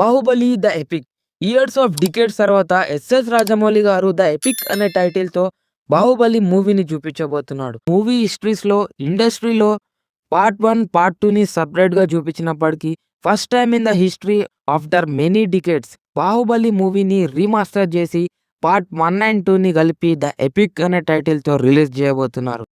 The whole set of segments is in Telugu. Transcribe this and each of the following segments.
Baahubali the epic. Years of decades తర్వాత SS Rajamouli garu the epic అనే టైటిల్తో బాహుబలి మూవీని చూపించబోతున్నాడు. మూవీ హిస్టరీస్లో ఇండస్ట్రీలో పార్ట్ వన్ పార్ట్ టూని సపరేట్గా చూపించినప్పటికీ first time in the history after many decades Baahubali మూవీని రీమాస్టర్ చేసి పార్ట్ వన్ అండ్ టూని కలిపి ద ఎపిక్ అనే టైటిల్తో రిలీజ్ చేయబోతున్నారు.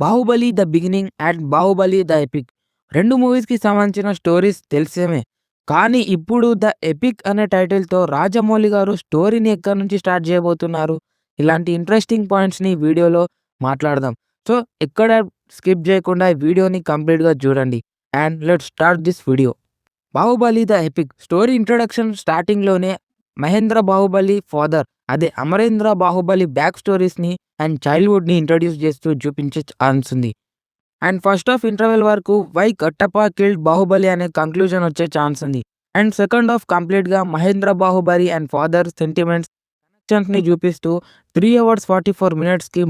Baahubali the beginning and Baahubali the epic. రెండు మూవీస్కి సంబంధించిన స్టోరీస్ తెలిసేమే కానీ ఇప్పుడు ద ఎపిక్ అనే టైటిల్‌తో రాజమౌళి గారు స్టోరీని ఎక్కడి నుంచి స్టార్ట్ చేయబోతున్నారు? ఇలాంటి ఇంట్రెస్టింగ్ పాయింట్స్‌ని వీడియోలో మాట్లాడదాం. సో, ఎక్కడ స్కిప్ చేయకుండా ఈ వీడియోని కంప్లీట్‌గా చూడండి. And let start this video. 'Baahubali the epic' story introduction స్టార్టింగ్‌లోనే మహేంద్ర బాహుబలి ఫాదర్ అదే అమరేంద్ర బాహుబలి బ్యాక్ స్టోరీస్‌ని అండ్ చైల్డ్‌హుడ్‌ని ఇంట్రడ్యూస్ చేస్తూ చూపించే ఛాన్స్ ఉంది. అండ్ ఫస్ట్ హాఫ్ ఇంటర్వెల్ వరకు వై కట్టప్ప కిల్డ్ బాహుబలి అనే కంక్లూజన్ వచ్చే ఛాన్స్ ఉంది. అండ్ సెకండ్ హాఫ్ కంప్లీట్‌గా Mahendra Baahubali and father sentiments, కనెక్షన్స్‌ని చూపిస్తూ త్రీ అవర్స్ 44 మినిట్స్‌కి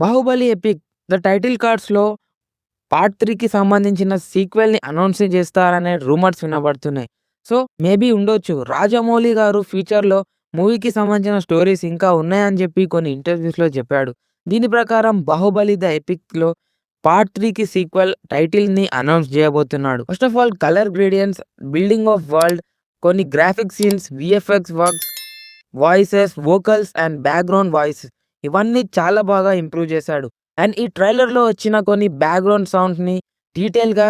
'బాహుబలి ఎపిక్' ద టైటిల్ కార్డ్స్‌లో పార్ట్ త్రీకి సంబంధించిన సీక్వెల్‌ని అనౌన్స్ చేస్తారనే రూమర్స్ వినబడుతున్నాయి. సో, మేబీ ఉండొచ్చు. రాజమౌళి గారు ఫ్యూచర్‌లో మూవీకి సంబంధించిన స్టోరీస్ ఇంకా ఉన్నాయని చెప్పి కొన్ని ఇంటర్వ్యూస్‌లో చెప్పాడు. దీని ప్రకారం 'బాహుబలి ద ఎపిక్'లో పార్ట్ త్రీకి సీక్వెల్ టైటిల్‌ని అనౌన్స్ చేయబోతున్నాడు. First of all colour gradients, building of world, కొన్ని graphic scenes, VFX works, voices, vocals and background voice ఇవన్నీ చాలా బాగా ఇంప్రూవ్ చేశాడు. అండ్ ఈ ట్రైలర్‌లో వచ్చిన కొన్ని బ్యాక్‌గ్రౌండ్ సౌండ్స్‌ని డీటెయిల్‌గా,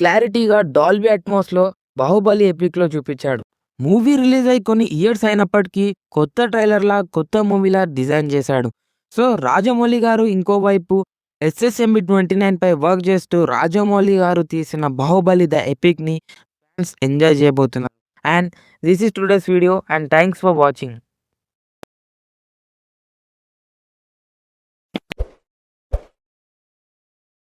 క్లారిటీగా డాల్బీ అట్మాస్‌లో 'బాహుబలి ఎపిక్'లో చూపించాడు. మూవీ రిలీజ్ అయ్యి కొన్ని ఇయర్స్ అయినప్పటికీ కొత్త ట్రైలర్‌లా, కొత్త మూవీలా డిజైన్ చేశాడు. సో, రాజమౌళి గారు ఇంకోవైపు ఎస్ఎస్ఎంబి 29 పై వర్క్ చేస్తూ రాజమౌళి గారు తీసిన 'బాహుబలి ద ఎపిక్'ని ఫ్యాన్స్ ఎంజాయ్ చేయబోతున్నారు. And this is today's video and thanks for watching.